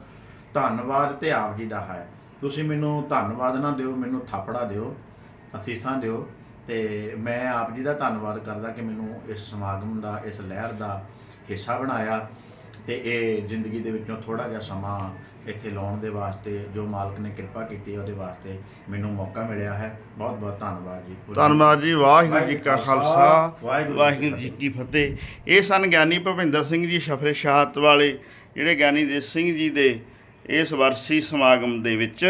ਧੰਨਵਾਦ ਤੇ ਆਪ ਜੀ ਦਾ ਹੈ। ਤੁਸੀਂ ਮੈਨੂੰ ਧੰਨਵਾਦ ਨਾ ਦਿਓ, ਮੈਨੂੰ ਥਾਪੜਾ ਦਿਓ, ਅਸੀਸਾਂ ਦਿਓ ਤੇ ਮੈਂ ਆਪ ਜੀ ਦਾ ਧੰਨਵਾਦ ਕਰਦਾ ਕਿ ਮੈਨੂੰ ਇਸ ਸਮਾਗਮ ਦਾ, ਇਸ ਲਹਿਰ ਦਾ ਹਿੱਸਾ ਬਣਾਇਆ ਤੇ ਇਹ ਜ਼ਿੰਦਗੀ ਦੇ ਵਿੱਚੋਂ ਥੋੜਾ ਜਿਹਾ ਸਮਾਂ ਇੱਥੇ ਲਾਉਣ ਦੇ ਵਾਸਤੇ ਜੋ ਮਾਲਕ ਨੇ ਕਿਰਪਾ ਕੀਤੀ ਉਹਦੇ ਵਾਸਤੇ ਮੈਨੂੰ ਮੌਕਾ ਮਿਲਿਆ ਹੈ। ਬਹੁਤ ਬਹੁਤ ਧੰਨਵਾਦ ਜੀ। ਧੰਨਵਾਦ ਜੀ। ਵਾਹਿਗੁਰੂ ਜੀ ਕਾ ਖਾਲਸਾ। ਵਾਹਿਗੁਰੂ ਜੀ ਕੀ ਫਤਿਹ। ਇਹ ਸਨ ਗਿਆਨੀ ਭੁਪਿੰਦਰ ਸਿੰਘ ਜੀ ਸ਼ਫਰੇ ਸ਼ਹਾਦਤ ਵਾਲੇ ਜਿਹੜੇ ਗਿਆਨੀ ਦੇਸ ਸਿੰਘ ਜੀ ਦੇ ਇਸ ਵਰਸੀ ਸਮਾਗਮ ਦੇ ਵਿੱਚ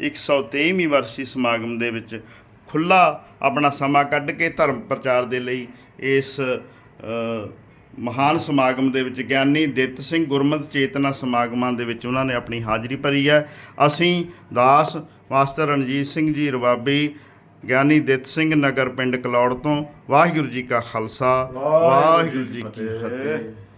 123ਵੀਂ ਵਰਸੀ ਸਮਾਗਮ ਦੇ ਵਿੱਚ ਖੁੱਲਾ ਆਪਣਾ ਸਮਾਂ ਕੱਢ ਕੇ ਧਰਮ ਪ੍ਰਚਾਰ ਦੇ ਲਈ ਇਸ ਮਹਾਨ ਸਮਾਗਮ ਦੇ ਵਿੱਚ ਗਿਆਨੀ ਦਿੱਤ ਸਿੰਘ ਗੁਰਮਤਿ ਚੇਤਨਾ ਸਮਾਗਮਾਂ ਦੇ ਵਿੱਚ ਉਹਨਾਂ ਨੇ ਆਪਣੀ ਹਾਜ਼ਰੀ ਭਰੀ ਹੈ। ਅਸੀਂ ਦਾਸ ਮਾਸਟਰ ਰਣਜੀਤ ਸਿੰਘ ਜੀ ਰਵਾਬੀ ਗਿਆਨੀ ਦਿੱਤ ਸਿੰਘ ਨਗਰ ਪਿੰਡ ਕਲੌੜ ਤੋਂ ਵਾਹਿਗੁਰੂ ਜੀ ਕਾ ਖਾਲਸਾ ਵਾਹਿਗੁਰੂ ਜੀ ਕੀ ਫਤਿਹ।